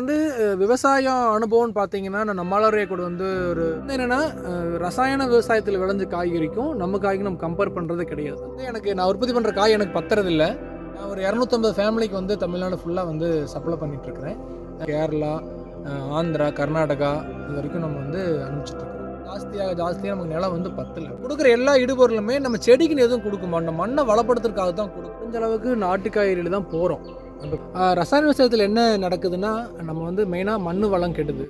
வந்து விவசாயம் அனுபவம்னு பார்த்தீங்கன்னா நான் நம்மளாரைய கூட வந்து ஒரு வந்து ரசாயன விவசாயத்தில் விளைஞ்ச காய்கறிக்கும் நம்ம காய்க்கும் நம்ம கம்பேர் பண்ணுறது கிடையாது. வந்து எனக்கு நான் உற்பத்தி பண்ணுற காய் எனக்கு பத்துறதில்ல. நான் ஒரு இரநூத்தம்பது ஃபேமிலிக்கு வந்து தமிழ்நாடு ஃபுல்லாக வந்து சப்ளை பண்ணிகிட்ருக்கிறேன் கேரளா ஆந்திரா கர்நாடகா இது வரைக்கும் நம்ம வந்து அனுப்பிச்சிட்டு ஜாஸ்தியாக ஜாஸ்தியாக நமக்கு நிலம் வந்து பத்தில். கொடுக்குற எல்லா இடுபொருளுமே நம்ம செடிக்குன்னு எதுவும் கொடுக்க மாட்டோம். மண்ணை வளப்படுத்துறதுக்காக தான் கொடுக்கும் முடிஞ்ச அளவுக்கு நாட்டு காய்கறியில் தான் போகிறோம் ரசாயன விவசாயத்தில் என்ன நடக்குதுன்னா நம்ம வந்து மெயினாக மண் வளம் கெடுது.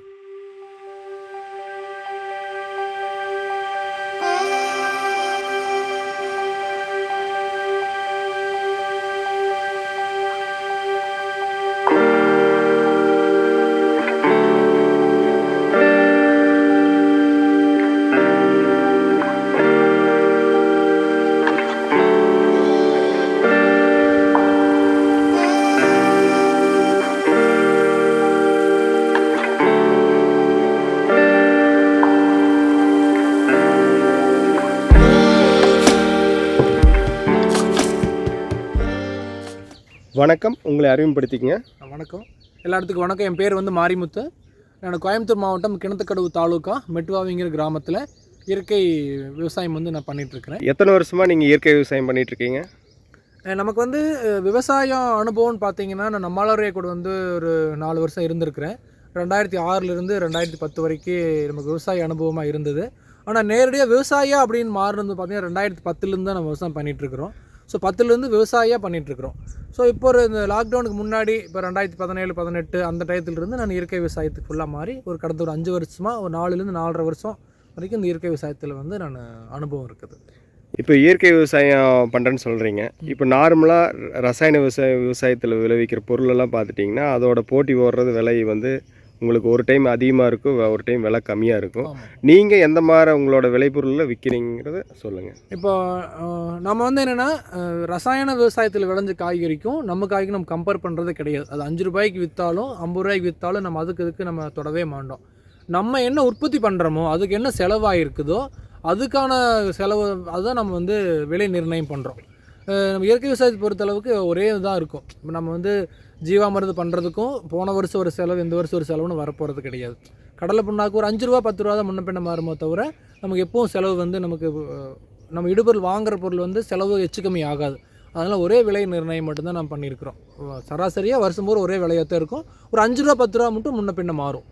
வணக்கம். உங்களை அறிமுகப்படுத்திக்கங்க. வணக்கம். எல்லா இடத்துக்கும் வணக்கம். என் பேர் வந்து மாரிமுத்து. நான் கோயம்புத்தூர் மாவட்டம் கிணத்துக்கடவு தாலுக்கா மெட்டுவாவிங்கிற கிராமத்தில் இயற்கை விவசாயம் வந்து நான் பண்ணிகிட்ருக்கிறேன் எத்தனை வருஷமாக நீங்கள் இயற்கை விவசாயம் பண்ணிட்டு இருக்கீங்க நமக்கு வந்து விவசாயம் அனுபவம்னு பார்த்தீங்கன்னா நான் நம்மளாரைய கூட வந்து ஒரு நாலு வருஷம் இருந்திருக்கிறேன். ரெண்டாயிரத்தி ஆறிலிருந்து ரெண்டாயிரத்தி பத்து வரைக்கும் நமக்கு விவசாய அனுபவமாக இருந்தது. ஆனால் நேரடியாக விவசாயம் அப்படின்னு மாறினது பார்த்தீங்கன்னா ரெண்டாயிரத்தி பத்துலேருந்து தான் நம்ம விவசாயம் பண்ணிகிட்ருக்குறோம் ஸோ பத்துலேருந்து விவசாயியாக பண்ணிகிட்ருக்குறோம் ஸோ இப்போ ஒரு இந்த லாக்டவுனுக்கு முன்னாடி இப்போ ரெண்டாயிரத்தி பதினேழு பதினெட்டு அந்த டயத்துலேருந்து நான் இயற்கை விவசாயத்துக்கு ஃபுல்லாக மாறி ஒரு கடந்த ஒரு அஞ்சு வருஷமாக ஒரு நாலுலேருந்து நாலரை வருஷம் வரைக்கும் இந்த இயற்கை விவசாயத்தில் வந்து நான் அனுபவம் இருக்குது. இப்போ இயற்கை விவசாயம் பண்ணுறேன்னு சொல்கிறீங்க இப்போ நார்மலாக ரசாயன விவசாய விவசாயத்தில் விளைவிக்கிற பொருளெல்லாம் பார்த்துட்டிங்கன்னா அதோட போட்டி ஓடுறது விலை வந்து உங்களுக்கு ஒரு டைம் அதிகமாக இருக்கும் ஒரு டைம் விலை கம்மியாக இருக்கும். நீங்கள் எந்த மாதிரி உங்களோட விளைபொருளில் விற்கிறீங்கிறத சொல்லுங்கள் இப்போ நம்ம வந்து என்னென்னா ரசாயன விவசாயத்தில் விளைஞ்ச காய்கறிக்கும் நம்ம காய்க்கும் நம்ம கம்பேர் பண்ணுறது கிடையாது. அது அஞ்சு ரூபாய்க்கு விற்றாலும் ஐம்பது ரூபாய்க்கு விற்றாலும் நம்ம அதுக்கு இதுக்கு நம்ம தொடவே மாட்டோம். நம்ம என்ன உற்பத்தி பண்ணுறோமோ அதுக்கு என்ன செலவாயிருக்குதோ அதுக்கான செலவு அதுதான் நம்ம வந்து விலை நிர்ணயம் பண்ணுறோம் நம்ம இயற்கை விவசாயத்தை பொறுத்தளவுக்கு ஒரே இதுதான் இருக்கும். இப்போ நம்ம வந்து ஜீவாமிரது பண்ணுறதுக்கும் போன வருஷம் ஒரு செலவு இந்த வருஷம் ஒரு செலவுன்னு வரப்போகிறது கிடையாது. கடலை புண்ணாக்கு ஒரு அஞ்சு ரூபா பத்து ரூபா தான் முன்ன பின்ன மாறுமோ தவிர நமக்கு எப்பவும் செலவு வந்து நமக்கு நம்ம இடுபொருள் வாங்குற பொருள் வந்து செலவு எச்சு கம்மி ஆகாது. அதனால் ஒரே விலை நிர்ணயம் மட்டும்தான் நம்ம பண்ணியிருக்கிறோம். சராசரியாக வருஷம் பூரா ஒரே விலையாக தான் இருக்கும். ஒரு அஞ்சு ரூபா பத்து ரூபா மட்டும் முன்ன பின்ன மாறும்.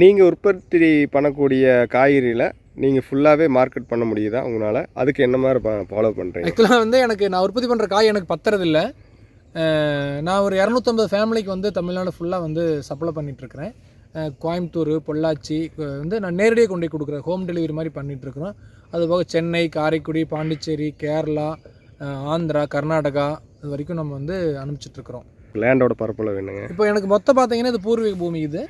நீங்கள் உற்பத்தி பண்ணக்கூடிய காய்கறியில் நீங்கள் ஃபுல்லாகவே மார்க்கெட் பண்ண முடியுதா உங்களால்? அதுக்கு என்ன மாதிரி ஃபாலோ பண்ணுறீங்க ஆக்சுவலாக வந்து எனக்கு நான் உற்பத்தி பண்ணுற காய் எனக்கு பத்துறதில்ல. நான் ஒரு இரநூத்தம்பது ஃபேமிலிக்கு வந்து தமிழ்நாடு ஃபுல்லாக வந்து சப்ளை பண்ணிகிட்ருக்கிறேன் கோயம்புத்தூர் பொள்ளாச்சி வந்து நான் நேரடியாக கொண்டு போய் கொடுக்குறேன். ஹோம் டெலிவரி மாதிரி பண்ணிகிட்ருக்குறோம் அதுபோக சென்னை காரைக்குடி பாண்டிச்சேரி கேரளா ஆந்திரா கர்நாடகா இது வரைக்கும் நம்ம வந்து அனுப்பிச்சிட்ருக்குறோம் லேண்டோட பரப்பளவு வேணுங்க இப்போ எனக்கு மொத்தம் பார்த்தீங்கன்னா இது பூர்வீக பூமி இது.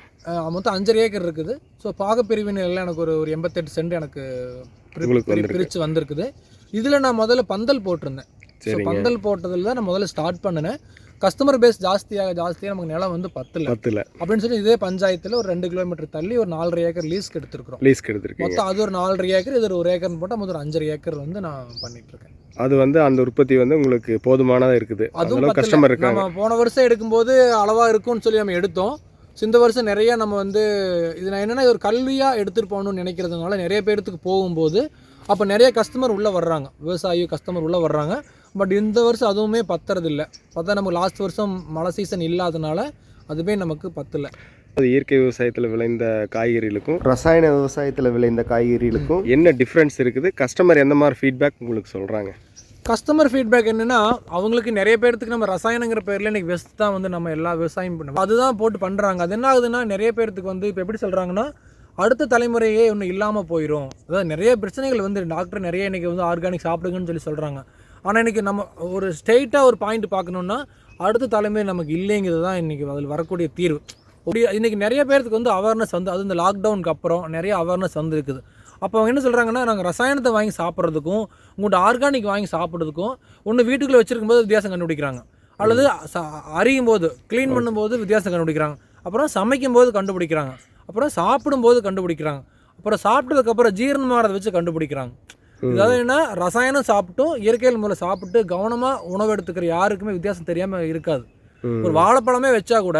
மொத்தம் அஞ்சரை ஏக்கர் இருக்குது. ஸோ பாகப்பிரிவின் எல்லாம் எனக்கு ஒரு ஒரு எண்பத்தெட்டு சென்ட் எனக்கு பிரி- உங்களுக்கு பிரி- வந்திருக்கு. பிரிச்சு வந்திருக்குது. இதில் நான் முதல்ல பந்தல் போட்டிருந்தேன். ஸோ பந்தல் போட்டதில் தான் நான் முதல்ல ஸ்டார்ட் பண்ணினேன். கஸ்டமர் பேஸ் ஜாஸ்தியாக ஜாஸ்தியாக நமக்கு நிலம் வந்து பத்தில். பத்தில். அப்படின்னு சொல்லி இதே பஞ்சாயத்தில் ஒரு ரெண்டு கிலோமீட்டர் தள்ளி ஒரு நாலரை ஏக்கர் லீஸ்க்கு எடுத்துருக்குறோம் லீஸ்க்கு எடுத்திருக்கீங்க மொத்தம் அது ஒரு நாலரை ஏக்கர் இது ஒரு ஏக்கர்னு போட்டால் மொத்தம் ஒரு அஞ்சரை ஏக்கர் வந்து நான் பண்ணிட்டு இருக்கேன் அது வந்து அந்த உற்பத்தி வந்து உங்களுக்கு போதுமானதாக இருக்குது. அதுவும். கஸ்டமர் இருக்காங்க. போன வருஷம் எடுக்கும்போது அளவா இருக்கும்னு சொல்லி நம்ம எடுத்தோம். இந்த வருஷம் நிறைய நம்ம வந்து இது நான் என்னன்னா இது ஒரு கல்வியாக எடுத்துகிட்டு போகணும்னு நினைக்கிறதுனால நிறைய பேர்த்துக்கு போகும்போது அப்போ நிறைய கஸ்டமர் உள்ளே வர்றாங்க. விவசாயி கஸ்டமர் உள்ளே வர்றாங்க. பட் இந்த வருஷம் அதுவுமே பத்துறதில்ல. பார்த்தா நம்ம லாஸ்ட் வருஷம் மழை சீசன் இல்லாதனால அதுவே நமக்கு பத்தல. அது இயற்கை விவசாயத்தில் விளைந்த காய்கறிகளுக்கும் ரசாயன விவசாயத்தில் விளைந்த காய்கறிகளுக்கும் என்ன டிஃப்ரென்ஸ் இருக்குது? கஸ்டமர் எந்த மாதிரி ஃபீட்பேக் உங்களுக்கு சொல்கிறாங்க கஸ்டமர் ஃபீட்பேக் என்னன்னா அவங்களுக்கு நிறைய பேர்த்துக்கு நம்ம ரசாயனங்கிற பேரில் இன்னைக்கு வெஸ்ட் தான் வந்து நம்ம எல்லா விவசாயம் பண்ணுவோம். அதுதான் போட்டு பண்ணுறாங்க அது என்ன ஆகுதுன்னா நிறைய பேர்த்துக்கு வந்து இப்போ எப்படி சொல்கிறாங்கன்னா அடுத்த தலைமுறையே ஒன்றும் இல்லாமல் போயிடும் அதாவது நிறைய பிரச்சனைகள் வந்து டாக்டர் நிறைய இன்னைக்கு வந்து ஆர்கானிக் சாப்பிடுங்கன்னு சொல்லி சொல்கிறாங்க ஆனால் இன்றைக்கி நம்ம ஒரு ஸ்ட்ரெயிட்டாக ஒரு பாயிண்ட் பார்க்கணுன்னா அடுத்த தலைமுறை நமக்கு இல்லைங்கிறது தான் இன்றைக்கி அதில் வரக்கூடிய தீர்வு. அப்படி இன்னைக்கு நிறைய பேர்த்துக்கு வந்து அவேர்னஸ் வந்து அது இந்த லாக்டவுனுக்கு அப்புறம் நிறைய அவேர்னஸ் வந்து இருக்குது. அப்போ அவங்க என்ன சொல்கிறாங்கன்னா நாங்கள் ரசாயனத்தை வாங்கி சாப்பிட்றதுக்கும் உங்கள்கிட்ட ஆர்கானிக் வாங்கி சாப்பிட்றதுக்கும் ஒன்று வீட்டுக்குள்ளே வச்சிருக்கும்போது வித்தியாசம் கண்டுபிடிக்கிறாங்க. அல்லது ச- அறியும் போது க்ளீன் பண்ணும்போது வித்தியாசம் கண்டுபிடிக்கிறாங்க. அப்புறம் சமைக்கும் போது கண்டுபிடிக்கிறாங்க. அப்புறம் சாப்பிடும்போது கண்டுபிடிக்கிறாங்க. அப்புறம் சாப்பிட்டதுக்கப்புறம் ஜீரணமாகறதை வச்சு கண்டுபிடிக்கிறாங்க. அதாவது என்ன ரசாயனம் சாப்பிட்டும் இயற்கையில் முறையில் சாப்பிட்டு கவனமாக உணவு எடுத்துக்கிற யாருக்குமே வித்தியாசம் தெரியாமல் இருக்காது. ஒரு வாழைப்பழமே வச்சா கூட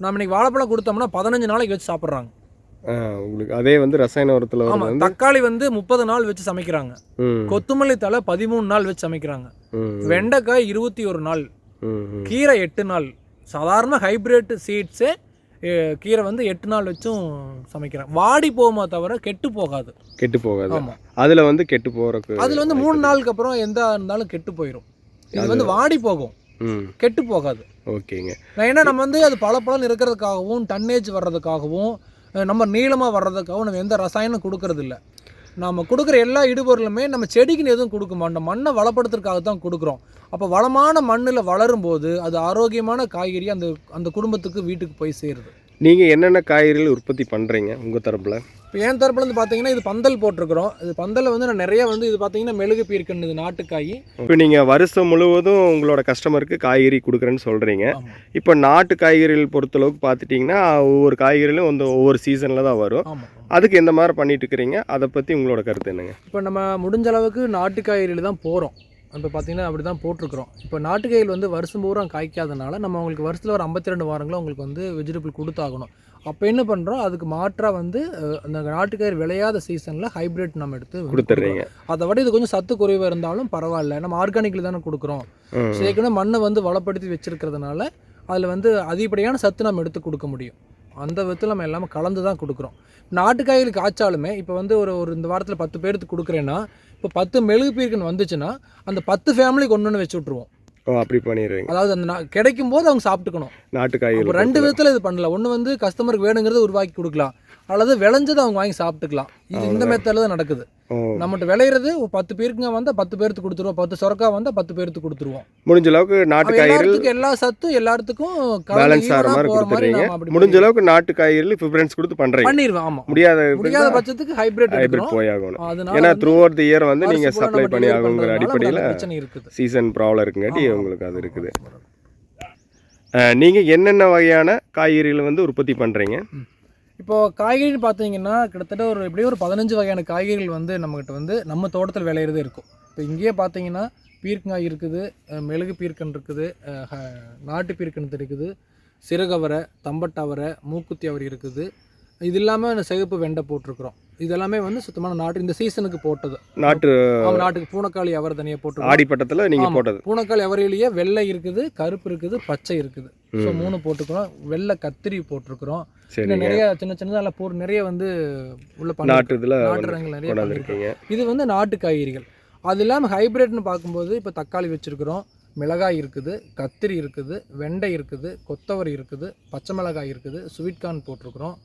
நம்ம இன்னைக்கு வாழைப்பழம் கொடுத்தோம்னா பதினஞ்சு நாளைக்கு வச்சு சாப்பிட்றாங்க. உங்களுக்கு அதே வந்து ரசாயன உரத்தில் தக்காளி வந்து முப்பது நாள் வச்சு சமைக்கிறாங்க. கொத்தமல்லி தலை பதிமூணு நாள் வச்சு சமைக்கிறாங்க. வெண்டைக்காய் இருபத்தி ஒரு நாள். கீரை எட்டு நாள். சாதாரண ஹைபிரிட் சீட்ஸே கீரை வந்து எட்டு நாள் வச்சும் சமைக்கிறாங்க வாடி போகுமா தவிர கெட்டு போகாது. கெட்டு போகாது. அதில் வந்து கெட்டு போகிறக்கு அதுல வந்து மூணு நாளுக்கு அப்புறம் எந்த இருந்தாலும் கெட்டு போயிடும் இது வந்து வாடி போகும். கெட்டு போகாது. ஓகேங்க. ஏன்னா நம்ம வந்து அது பல பலன் இருக்கிறதுக்காகவும் டன்னேஜ் வர்றதுக்காகவும் நம்ம நீளமாக வர்றதுக்காகவும் நம்ம எந்த ரசாயனம் கொடுக்கறது இல்ல நம்ம கொடுக்குற எல்லா இடுபொருளுமே நம்ம செடிக்குன்னு எதுவும் கொடுக்க மாட்டோம் மண்ணை வளப்படுத்துறதுக்காக தான் கொடுக்குறோம். அப்போ வளமான மண்ணில் வளரும் போது அது ஆரோக்கியமான காய்கறி அந்த அந்த குடும்பத்துக்கு வீட்டுக்கு போய் சேருது. நீங்கள் என்னென்ன காய்கறிகள் உற்பத்தி பண்ணுறீங்க உங்கள் தரப்பில்? இப்போ என் தரப்புலேருந்து பார்த்தீங்கன்னா இது பந்தல் போட்டிருக்கிறோம். இது பந்தலில் வந்து நான் நிறைய வந்து இது பார்த்தீங்கன்னா மெழுகு பீர்க்கன்னு இது நாட்டுக்காய். இப்போ நீங்கள் வருஷம் முழுவதும் உங்களோட கஸ்டமருக்கு காய்கறி கொடுக்குறேன்னு சொல்கிறீங்க இப்போ நாட்டு காய்கறிகள் பொறுத்தளவுக்கு பார்த்துட்டிங்கன்னா ஒவ்வொரு காய்கறிகளும் வந்து ஒவ்வொரு சீசனில் தான் வரும். ஆமாம் அதுக்கு எந்த மாதிரி பண்ணிட்டு இருக்கிறீங்க அதை பற்றி உங்களோட கருத்து என்னங்க? இப்போ நம்ம முடிஞ்ச அளவுக்கு நாட்டுக்காய்கறியில் தான் போகிறோம் இப்போ பார்த்தீங்கன்னா அப்படி தான் போட்டிருக்கிறோம். இப்போ நாட்டுக்காய்கள் வந்து வருஷம் பூரா காய்க்காதனால நம்ம அவங்களுக்கு வருஷத்தில் ஒரு ஐம்பத்தி ரெண்டு வாரங்களும் அவங்களுக்கு வந்து வெஜிடபிள் கொடுத்தாகணும். அப்போ என்ன பண்ணுறோம் அதுக்கு மாற்றாக வந்து அந்த நாட்டுக்காய் விளையாத சீசனில் ஹைபிரிட் நம்ம எடுத்து கொடுத்துட்றீங்க. அதை விட இது கொஞ்சம் சத்து குறைவாக இருந்தாலும் பரவாயில்ல. நம்ம ஆர்கானிக்கில் தானே கொடுக்குறோம். ம். ஸோ ஏற்கனவே மண்ணை வந்து வளப்படுத்தி வச்சிருக்கிறதுனால அதில் வந்து அதிகப்படியான சத்து நம்ம எடுத்து கொடுக்க முடியும். அந்த விதத்தில் நம்ம எல்லாமே கலந்து தான் கொடுக்குறோம். நாட்டுக்காய்களுக்கு காய்ச்சாலுமே இப்போ வந்து ஒரு ஒரு இந்த வாரத்தில் பத்து பேருக்கு கொடுக்குறேன்னா இப்போ பத்து மெழுகு பீர்க்குன்னு வந்துச்சுன்னா அந்த பத்து ஃபேமிலிக்கு ஒன்று ஒன்று வச்சு விட்ருவோம் ஓ அப்படி பண்ணிடுறீங்க. அதாவது அந்த கிடைக்கும் போது அவங்க சாப்பிட்டுக்கணும். நாட்டு அப்போ காய்கறி ரெண்டு விதத்தில் இது பண்ணலாம். ஒன்று வந்து கஸ்டமருக்கு வேணுங்கிறத உருவாக்கி கொடுக்கலாம். அல்லது விளைஞ்சதை அவங்க வாங்கி சாப்பிட்டுக்கலாம். இது இந்த மெத்தடில் தான் நடக்குது. நம்மகிட்ட விளையிறது பத்து பேருக்குங்க வந்தால் பத்து பேருக்கு கொடுத்துருவோம். பத்து சொரக்கா வந்தால் பத்து பேருக்கு கொடுத்துருவோம். முடிஞ்ச அளவுக்கு நாட்டு அவன் காய்கறிகள் எல்லாத்துக்கும் எல்லா சத்தும் எல்லாத்துக்கும் பேலன்ஸ் ஆகிற மாதிரி அப்படி முடிஞ்ச அளவுக்கு நாட்டு காய்கறிகள் ப்ரிஃபரன்ஸ் கொடுத்து பண்ணுறீங்க பண்ணிடுவேன் ஆமா. முடியாத முடியாத பட்சத்துக்கு ஹைபிரிட் ஹைபிரிட் போயாகணும் அதனால ஏன்னா த்ரூ அவுட் தி இயர் வந்து நீங்கள் சப்ளை பண்ணி நமக்கு அடிப்படையில் சீசன் ப்ராப்ளம் இருக்குங்காட்டி உங்களுக்கு அது இருக்குது. நீங்கள் என்னென்ன வகையான காய்கறிகளை வந்து உற்பத்தி பண்ணுறீங்க இப்போ காய்கறின்னு பார்த்தீங்கன்னா கிட்டத்தட்ட ஒரு எப்படியும் ஒரு பதினஞ்சு வகையான காய்கறிகள் வந்து நம்மகிட்ட வந்து நம்ம தோட்டத்தில் விளையிறதே இருக்கும். இப்போ இங்கேயே பார்த்தீங்கன்னா பீர்க்கங்காய் இருக்குது மிளகு பீர்க்கன் இருக்குது நாட்டு பீர்க்கன் இருக்குது சிறுகவரை தம்பட்டவரை மூக்குத்தி அவரை இருக்குது. இது இல்லாமல் இந்த சிகப்பு வெண்டை போட்டிருக்கிறோம். இதெல்லாமே வந்து சுத்தமான நாட்டு இந்த சீசனுக்கு போட்டது. நாட்டு நாட்டுக்கு பூனக்காளி அவரை தனியாக போட்டிருக்கோம் ஆடிப்பட்டத்தில் நீங்கள். போட்டது. பூனக்காளி அவரையிலேயே வெள்ளை இருக்குது கருப்பு இருக்குது பச்சை இருக்குது. ஸோ. மூணு போட்டுக்கிறோம். வெள்ளை கத்திரி போட்டிருக்கிறோம். இன்னும் நிறைய சின்ன சின்னதால போர் நிறைய வந்து உள்ள நாட்டு இதில் நாட்டு ரகங்கள் நிறைய கொண்டாந்துருக்கீங்க. இது வந்து நாட்டு காய்கறிகள். அது இல்லாமல் ஹைபிரிட்னு பார்க்கும்போது இப்போ தக்காளி வச்சிருக்கிறோம். மிளகாய் இருக்குது கத்திரி இருக்குது வெண்டை இருக்குது கொத்தவரை இருக்குது பச்சை மிளகாய் இருக்குது ஸ்வீட் கார்ன் போட்டிருக்கிறோம்.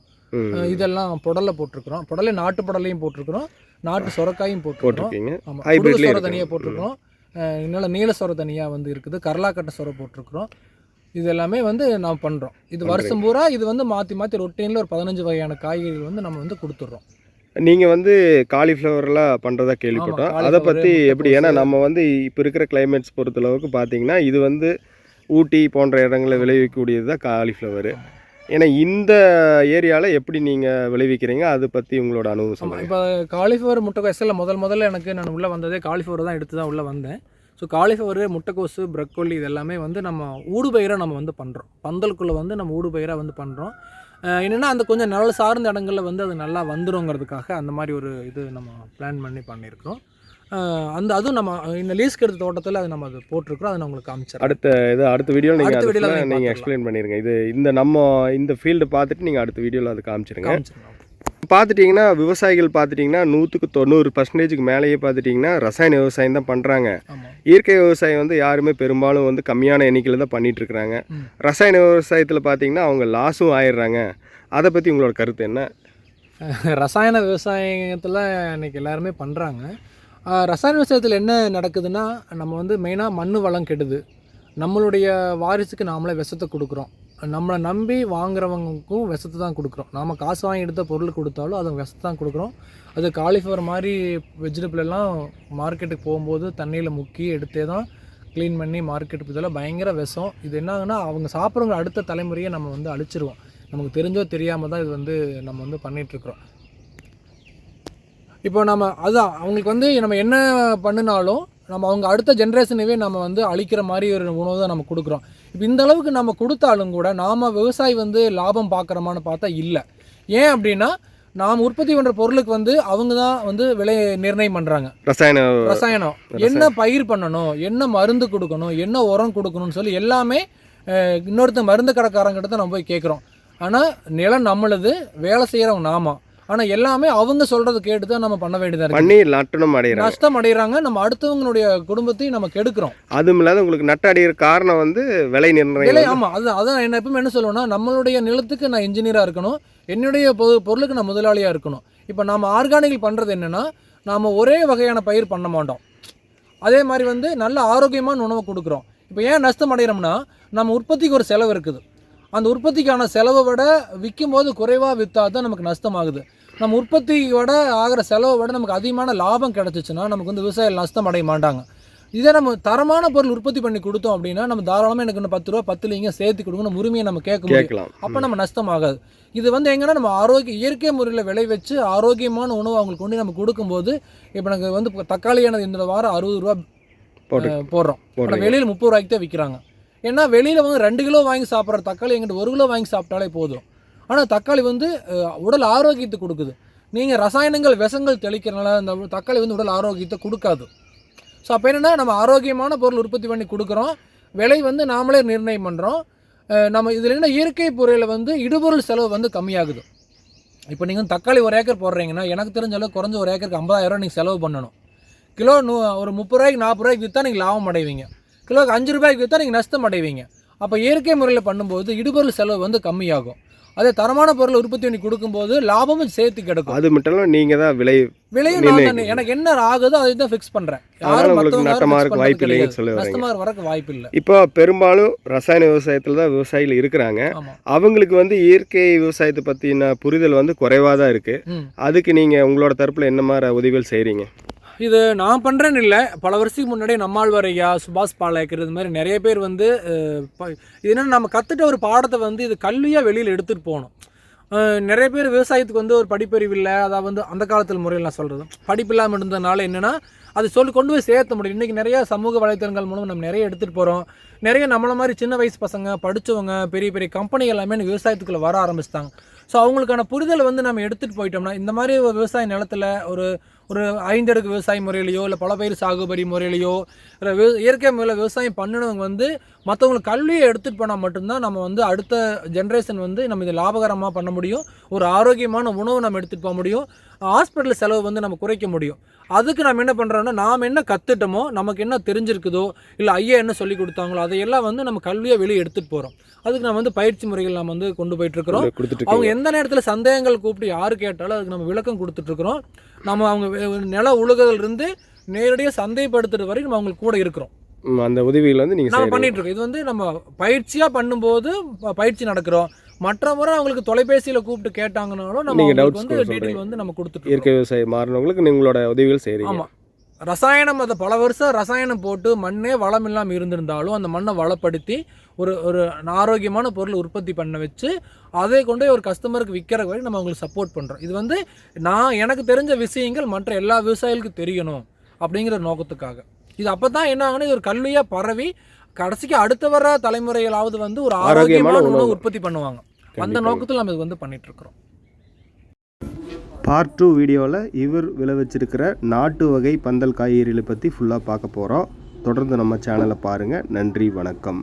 இதெல்லாம் புடலை போட்டிருக்கிறோம். புடலை நாட்டு புடலையும் போட்டிருக்கிறோம். நாட்டு சொரக்காயும் போட்டிருக்கிறோம். ஆமாம். தனியாக போட்டிருக்கிறோம். இன்னொரு நீல சொரை தனியாக வந்து இருக்குது. கரலாக்கட்டை சொரை போட்டிருக்கிறோம். இது எல்லாமே வந்து நாம் பண்ணுறோம் இது வருஷம் பூரா இது வந்து மாற்றி மாற்றி ரொட்டீனில் ஒரு பதினஞ்சு வகையான காய்கறிகள் வந்து நம்ம வந்து கொடுத்துட்றோம். நீங்கள் வந்து காலிஃப்ளவர்லாம் பண்ணுறதா கேள்விப்பட்டோம். அதை பற்றி எப்படி? ஏன்னா. நம்ம வந்து இப்போ இருக்கிற கிளைமேட்ஸ் பொறுத்தளவுக்கு பார்த்தீங்கன்னா இது வந்து ஊட்டி போன்ற இடங்களில் விளைவிக்கக்கூடியது தான் காலிஃப்ளவர் ஏன்னா இந்த ஏரியாவில் எப்படி நீங்கள் விளைவிக்கிறீங்க? அதை பற்றி உங்களோட அனுபவம் இப்போ காலிஃப்ளவர் முட்டைக்கோசில் முதல் முதல்ல எனக்கு நான் உள்ளே வந்ததே காலிஃப்ளவர் தான் எடுத்து தான் உள்ளே வந்தேன். ஸோ காலிஃப்ளவர் முட்டைக்கோசு ப்ரக்கோலி இது எல்லாமே வந்து நம்ம ஊடுபயிராக நம்ம வந்து பண்ணுறோம் பந்தலுக்குள்ளே வந்து நம்ம ஊடுபயிராக வந்து பண்ணுறோம் என்னென்னா அந்த கொஞ்சம் நிழல் சார்ந்த இடங்களில் வந்து அது நல்லா வந்துருங்கிறதுக்காக அந்த மாதிரி ஒரு இது நம்ம பிளான் பண்ணி பண்ணியிருக்கிறோம். அஹ் அந்த அதுவும் நம்ம இந்த லீஸ்க்கு எடுத்த தோட்டத்தில் அது நம்ம அது போட்டிருக்கிறோம். அதை நான் உங்களுக்கு காமிச்சிடறேன் அடுத்த இது அடுத்த வீடியோவில் நீங்கள் நீங்க நீங்கள். எக்ஸ்பிளைன் பண்ணிடுங்க இது இந்த நம்ம இந்த ஃபீல்டு பார்த்துட்டு நீங்கள் அடுத்த வீடியோவில் அது காமிச்சிருங்க பார்த்துட்டிங்கன்னா விவசாயிகள் பார்த்துட்டிங்கன்னா நூற்றுக்கு தொண்ணூறு பர்சன்டேஜுக்கு மேலேயே பார்த்துட்டிங்கன்னா ரசாயன விவசாயம் தான் பண்ணுறாங்க இயற்கை விவசாயம் வந்து யாருமே பெரும்பாலும் வந்து கம்மியான எண்ணிக்கையில் தான் ம். ரசாயன விவசாயத்தில் பார்த்தீங்கன்னா அவங்க லாஸும் ஆயிடுறாங்க. அதை பற்றி உங்களோட கருத்து என்ன? ரசாயன விவசாயத்தில் இன்னைக்கு எல்லாருமே பண்ணுறாங்க ரசாயன விவசாயத்தில் என்ன நடக்குதுன்னா நம்ம வந்து மெயினாக மண் வளம் கெடுது. நம்மளுடைய வாரிசுக்கு நாமளே விஷத்தை கொடுக்குறோம். நம்மளை நம்பி வாங்குறவங்களுக்கும் விஷத்தை தான் கொடுக்குறோம். நாம் காசு வாங்கி எடுத்த பொருள் கொடுத்தாலும் அது விஷத்தை தான் கொடுக்குறோம். அது காலிஃப்ளவர் மாதிரி வெஜிடபிள் எல்லாம் மார்க்கெட்டுக்கு போகும்போது தண்ணியில் முக்கி எடுத்தே தான் க்ளீன் பண்ணி மார்க்கெட்டுக்கு இதெல்லாம் பயங்கர விஷம். இது என்ன அவங்க சாப்பிட்றவங்க அடுத்த தலைமுறையை நம்ம வந்து அழிச்சிருவோம். நமக்கு தெரிஞ்சோ தெரியாமல் தான் இது வந்து நம்ம வந்து பண்ணிகிட்ருக்குறோம் இப்போ நம்ம அதுதான் அவங்களுக்கு வந்து நம்ம என்ன பண்ணினாலும் நம்ம அவங்க அடுத்த ஜென்ரேஷனவே நம்ம வந்து அழிக்கிற மாதிரி ஒரு உணவு தான் நம்ம கொடுக்குறோம். இப்போ இந்த அளவுக்கு நம்ம கொடுத்தாலும் கூட நாம் விவசாயி வந்து லாபம் பார்க்குறோமான்னு பார்த்தா இல்லை. ஏன் அப்படின்னா நாம் உற்பத்தி பண்ணுற பொருளுக்கு வந்து அவங்க தான் வந்து விலை நிர்ணயம் பண்ணுறாங்க ரசாயன ரசாயனம். என்ன பயிர் பண்ணணும் என்ன மருந்து கொடுக்கணும் என்ன உரம் கொடுக்கணும்னு சொல்லி எல்லாமே இன்னொருத்த மருந்து கடைக்காரங்கிட்ட தான் நம்ம போய் கேட்குறோம் ஆனால் நிலம் நம்மளுது வேலை செய்கிறவங்க நாம. ஆனால் எல்லாமே அவங்க சொல்கிறத கேட்டு தான் நம்ம பண்ண வேண்டியதாக இருக்கு. பண்ணி நட்டனம் அடைகிறாங்க. நஷ்டம் அடைகிறாங்க. நம்ம அடுத்தவங்களுடைய குடும்பத்தையும் நம்ம கெடுக்கிறோம். அதுவும் இல்லாத உங்களுக்கு நட்ட அடைகிற காரணம் வந்து விலை நிர்ணயம் விலை ஆமாம் அது அதான் என்ன எப்பவுமே என்ன சொல்லுவேன்னா நம்மளுடைய நிலத்துக்கு நான் இன்ஜினியராக இருக்கணும். என்னுடைய பொ பொருளுக்கு நான் முதலாளியாக இருக்கணும். இப்போ நம்ம ஆர்கானிக் பண்ணுறது என்னென்னா நாம் ஒரே வகையான பயிர் பண்ண மாட்டோம். அதே மாதிரி வந்து நல்ல ஆரோக்கியமான உணவை கொடுக்குறோம். இப்போ ஏன் நஷ்டம் அடைகிறோம்னா நம்ம உற்பத்திக்கு ஒரு செலவு இருக்குது. அந்த உற்பத்திக்கான செலவை விட விற்கும் போது குறைவாக விற்றா தான் நமக்கு நஷ்டமாகுது. நம்ம உற்பத்தி விட ஆகிற செலவை விட நமக்கு அதிகமான லாபம் கிடச்சிச்சுன்னா நமக்கு வந்து விவசாயிகள் நஷ்டம் அடைய மாட்டாங்க. இதே நம்ம தரமான பொருள் உற்பத்தி பண்ணி கொடுத்தோம் அப்படின்னா நம்ம தாராளமாக எனக்கு இன்னும் பத்து ரூபா பத்து லிங்க சேர்த்து கொடுக்கணும் உரிமையை நம்ம கேட்க முடியும். அப்போ நம்ம நஷ்டமாகாது இது வந்து எங்கன்னா நம்ம ஆரோக்கிய இயற்கை முறையில் விளைவிச்சு ஆரோக்கியமான உணவு அவங்களுக்கு கொண்டு நம்ம கொடுக்கும்போது இப்போ எனக்கு வந்து தக்காளியானது இந்த வாரம் அறுபது ரூபா போடுறோம். வெளியில் முப்பது ரூபாய்க்கு தான் விற்கிறாங்க ஏன்னா வெளியில் வந்து ரெண்டு கிலோ வாங்கி சாப்பிட்ற தக்காளி எங்கிட்ட ஒரு கிலோ வாங்கி சாப்பிட்டாலே போதும். ஆனால் தக்காளி வந்து உடல் ஆரோக்கியத்தை கொடுக்குது. நீங்கள் ரசாயனங்கள் விஷங்கள் தெளிக்கிறனால அந்த தக்காளி வந்து உடல் ஆரோக்கியத்தை கொடுக்காது. ஸோ அப்போ என்னென்னா நம்ம ஆரோக்கியமான பொருள் உற்பத்தி பண்ணி கொடுக்குறோம். விலை வந்து நாமளே நிர்ணயம் பண்ணுறோம் நம்ம இதில் என்ன இயற்கை பொருளில் வந்து இடுபொருள் செலவு வந்து கம்மியாகுது. இப்போ நீங்கள் தக்காளி ஒரு ஏக்கர் போடுறீங்கன்னா எனக்கு தெரிஞ்ச அளவு குறைஞ்ச ஒரு ஏக்கருக்கு ஐம்பதாயிரம் நீங்கள் செலவு பண்ணணும். கிலோ நூ ஒரு முப்பது ரூபாய்க்கு நாற்பது ரூபாய்க்கு விற்றா நீங்கள் லாபம் அடைவீங்க. கிலோக்கு அஞ்சு ரூபாய்க்கு விற்றா நீங்கள் நஷ்டம் அடைவீங்க. அப்போ இயற்கை முறையில் பண்ணும்போது இடுபொருள் செலவு வந்து கம்மியாகும். அதே தரமான பொருளை உற்பத்தி பண்ணி கொடுக்கும்போது லாபமும் சேர்த்து கிடைக்கும். அது மட்டும் இல்லாமல் நீங்கள் தான் விலை விலையும் நான் எனக்கு என்ன ஆகுதோ அதை தான் ஃபிக்ஸ் பண்ணுறேன் யாரும் உங்களுக்கு மற்றவங்க நட்டமா fix இருக்க வாய்ப்பு இல்லைன்னு. சொல்ல வரீங்க. நஷ்டமா வரக்கு வாய்ப்பு இல்லை. இப்போ பெரும்பாலும் ரசாயன விவசாயத்தில் தான் விவசாயிகள் இருக்கிறாங்க. அவங்களுக்கு வந்து இயற்கை விவசாயத்தை பற்றின புரிதல் வந்து குறைவாக தான் இருக்குது அதுக்கு நீங்கள் உங்களோட தரப்பில் என்ன மாதிரி உதவிகள் செய்கிறீங்க இது நான் பண்ணுறேன்னு இல்லை. பல வருஷத்துக்கு முன்னாடி நம்மாழ்வார் ஐயா சுபாஷ் பாலேக்கர் இது மாதிரி நிறைய பேர் வந்து ப- இது என்னன்னா நம்ம கற்றுட்ட ஒரு பாடத்தை வந்து இது கல்வியாக வெளியில் எடுத்துகிட்டு போகணும். நிறைய பேர் விவசாயத்துக்கு வந்து ஒரு படிப்பறிவு இல்லை. அதாவது வந்து அந்த காலத்தில் முறையில் நான் சொல்கிறது படிப்பு இல்லாமல் இருந்ததுனால என்னென்னா அது சொல்லி கொண்டு போய் சேர்த்த முடியும் இன்றைக்கி நிறைய சமூக வலைத்தளங்கள் மூலம் நம்ம நிறைய எடுத்துகிட்டு போகிறோம் நிறைய நம்மளை மாதிரி சின்ன வயசு பசங்க படித்தவங்க பெரிய பெரிய கம்பெனிகள் எல்லாமே விவசாயத்துக்குள்ளே வர ஆரம்பிச்சிட்டாங்க. ஸோ அவங்களுக்கான புரிதலை வந்து நம்ம எடுத்துகிட்டு போயிட்டோம்னா இந்த மாதிரி ஒரு விவசாய நிலத்துல ஒரு ஒரு ஐந்தடுக்கு விவசாய முறையிலையோ இல்லை பல பயிர் சாகுபடி முறையிலையோ இல்லை இயற்கை முறையில் விவசாயம் பண்ணினவங்க வந்து மற்றவங்களுக்கு கல்வியை எடுத்துகிட்டு போனால் மட்டும்தான் நம்ம வந்து அடுத்த ஜென்ரேஷன் வந்து நம்ம இதை லாபகரமாக பண்ண முடியும். ஒரு ஆரோக்கியமான உணவு நம்ம எடுத்துகிட்டு போக முடியும். ஹாஸ்பிட்டல் செலவு வந்து நம்ம குறைக்க முடியும். அதுக்கு நம்ம என்ன பண்ணுறோம்னா நாம் என்ன கற்றுட்டோமோ நமக்கு என்ன தெரிஞ்சிருக்குதோ இல்லை ஐயா என்ன சொல்லி கொடுத்தாங்களோ அதையெல்லாம் வந்து நம்ம கல்வியாக வெளியே எடுத்துகிட்டு போகிறோம் அதுக்கு நம்ம வந்து பயிற்சி முறைகள் நம்ம வந்து கொண்டு போயிட்டுருக்குறோம் அவங்க. எந்த நேரத்தில் சந்தேகங்கள் கூப்பிட்டு யார் கேட்டாலும் அதுக்கு நம்ம விளக்கம் கொடுத்துட்ருக்குறோம் நம்ம அவங்க நில உழுகுதல் இருந்து நேரடியாக சந்தைப்படுத்துறது வரைக்கும் நம்ம அவங்களுக்கு கூட இருக்கிறோம். அந்த உதவிகள் வந்து நீங்கள் பண்ணிட்டு இருக்கோம். இது வந்து நம்ம பயிற்சியாக பண்ணும்போது பயிற்சி நடக்கிறோம். மற்ற முறை அவங்களுக்கு தொலைபேசியில் கூப்பிட்டு கேட்டாங்கனாலும் நம்ம அவங்களுக்கு வந்து டீட்டெயில். வந்து நம்ம கொடுத்துட்டு இயற்கை விவசாயம் மாறினவங்களுக்கு உங்களோட உதவிகள் செய்கிறீங்க ஆமாம் ரசாயனம் அதை பல வருஷம் ரசாயனம் போட்டு மண்ணே வளம் இல்லாமல் இருந்திருந்தாலும் அந்த மண்ணை வளப்படுத்தி ஒரு ஒரு ஆரோக்கியமான பொருள் உற்பத்தி பண்ண வச்சு அதை கொண்டு ஒரு கஸ்டமருக்கு விற்கிற வரைக்கும் நம்ம அவங்களுக்கு சப்போர்ட் பண்ணுறோம் இது வந்து நான் எனக்கு தெரிஞ்ச விஷயங்கள் மற்ற எல்லா விவசாயிகளுக்கும் தெரியணும் அப்படிங்கிற நோக்கத்துக்காக. இது அப்போ தான் என்ன ஆகுனா இது ஒரு கல்வியாக பரவி கடைசிக்கு அடுத்த வர தலைமுறைகளாவது வந்து ஒரு ஆரோக்கியமான உணவு. உற்பத்தி பண்ணுவாங்க. அந்த. நோக்கத்தில் நம்ம இது வந்து பண்ணிட்டு இருக்கிறோம் பார்ட் டூ வீடியோவில் இவர் விளைவிச்சிருக்கிற நாட்டு வகை பந்தல் காய்கறிகளை பற்றி ஃபுல்லாக பார்க்க போகிறோம் தொடர்ந்து நம்ம சேனலை பாருங்கள் நன்றி வணக்கம்.